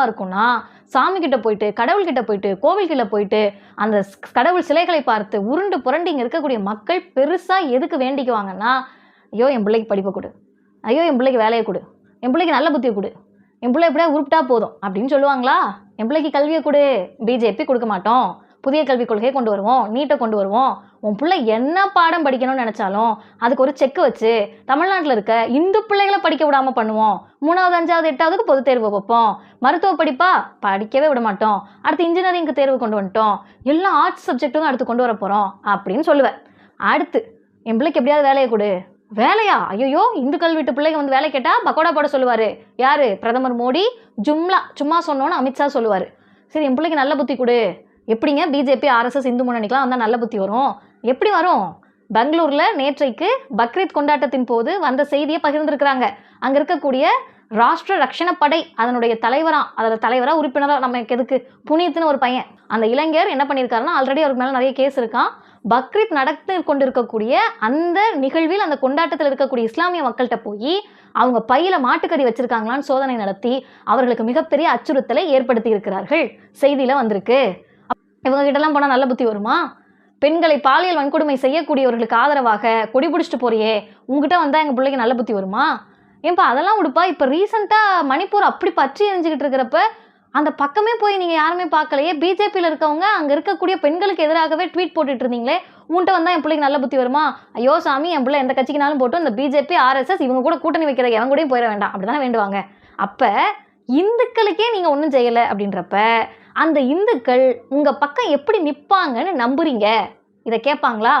இருக்கும்னா சாமி கிட்ட போயிட்டு கடவுள் கிட்ட போயிட்டு கோவில்கிட்ட போயிட்டு அந்த கடவுள் சிலைகளை பார்த்து உருண்டு புரண்டு இங்கே இருக்கக்கூடிய மக்கள் பெருசாக எதுக்கு வேண்டிக்குவாங்கன்னா ஐயோ என் பிள்ளைக்கு படிப்பை கொடு. ஐயோ என் பிள்ளைக்கு வேலையை கொடு. என் பிள்ளைக்கு நல்ல புத்தியை கொடு. என் பிள்ளை எப்படியா உருப்பிட்டா போதும் அப்படின்னு சொல்லுவாங்களா? என் பிள்ளைக்கு கல்வியை கொடு. பிஜேபி கொடுக்க மாட்டோம். புதிய கல்விக் கொள்கையை கொண்டு வருவோம் நீட்டை கொண்டு வருவோம். உன் பிள்ளை என்ன பாடம் படிக்கணும்னு நினச்சாலும் அதுக்கு ஒரு செக் வச்சு தமிழ்நாட்டில் இருக்க இந்து பிள்ளைகளை படிக்க விடாமல் பண்ணுவோம். மூணாவது அஞ்சாவது எட்டாவதுக்கு பொது தேர்வு வைப்போம். மருத்துவ படிப்பா? படிக்கவே விட மாட்டோம். அடுத்து இன்ஜினியரிங்க்கு தேர்வு கொண்டு வந்துட்டோம். எல்லா ஆர்ட்ஸ் சப்ஜெக்ட்டும் அடுத்து கொண்டு வர போகிறோம் அப்படின்னு சொல்லுவேன். அடுத்து என் பிள்ளைக்கு எப்படியாவது வேலையை கொடு. வேலையா? ஐயோ இந்து வீட்டு பிள்ளைங்க வந்து வேலை கேட்டால் பக்கோடா போட சொல்லுவார். யார்? பிரதமர் மோடி. ஜும்லா சும்மா சொன்னோன்னு அமித்ஷா சொல்லுவார். சரி என் பிள்ளைக்கு நல்ல புத்தி கொடு. எப்படிங்க பிஜேபி ஆர்எஸ்எஸ் இந்து முன்னணிக்கெலாம் வந்தால் நல்ல புத்தி வரும்? எப்படி வரும்? பெங்களூரில் நேற்றைக்கு பக்ரீத் கொண்டாட்டத்தின் போது வந்த செய்தியை பகிர்ந்திருக்கிறாங்க. அங்கே இருக்கக்கூடிய ராஷ்டிர ரக்ஷண படை அதனுடைய தலைவராக அதில் தலைவராக உறுப்பினராக நம்ம எதுக்கு? புனித்துன்னு ஒரு பையன். அந்த இளைஞர் என்ன பண்ணியிருக்காருன்னா ஆல்ரெடி அவருக்கு மேலே நிறைய கேஸ் இருக்கான். பக்ரீத் நடத்தி கொண்டிருக்கக்கூடிய அந்த நிகழ்வில் அந்த கொண்டாட்டத்தில் இருக்கக்கூடிய இஸ்லாமிய மக்கள்கிட்ட போய் அவங்க பையில மாட்டுக்கறி வச்சிருக்காங்களான்னு சோதனை நடத்தி அவர்களுக்கு மிகப்பெரிய அச்சுறுத்தலை ஏற்படுத்தி இருக்கிறார்கள் செய்தியில வந்திருக்கு. இவங்க கிட்டலாம் போனால் நல்ல புத்தி வருமா? பெண்களை பாலியல் வன்கொடுமை செய்யக்கூடியவர்களுக்கு ஆதரவாக கொடி பிடிச்சிட்டு போறியே. உங்ககிட்ட வந்தால் எங்கள் பிள்ளைக்கு நல்ல புத்தி வருமா? ஏன்பா அதெல்லாம் விடுப்பா இப்போ ரீசெண்டாக மணிப்பூர் அப்படி பற்றி எரிஞ்சுக்கிட்டு இருக்கிறப்ப அந்த பக்கமே போய் நீங்கள் யாருமே பார்க்கலையே. பிஜேபியில் இருக்கவங்க அங்கே இருக்கக்கூடிய பெண்களுக்கு எதிராகவே ட்வீட் போட்டுட்டு இருந்தீங்களே. உன்ட்ட வந்தால் என் பிள்ளைக்கு நல்ல புத்தி வருமா? ஐயோ சாமி என் பிள்ளை எந்த கட்சிக்குனாலும் போட்டு இந்த பிஜேபி ஆர்எஸ்எஸ் இவங்க கூட கூட்டணி வைக்கிற எவன் கூடயும் போயிட வேண்டாம். அப்படி தானே வேண்டுவாங்க. அப்போ இந்துக்களுக்கே நீங்கள் ஒன்றும் செய்யலை அப்படின்றப்ப அந்த இந்துக்கள் உங்கள் பக்கம் எப்படி நிற்பாங்கன்னு நம்புறீங்க? இதை கேட்பாங்களா?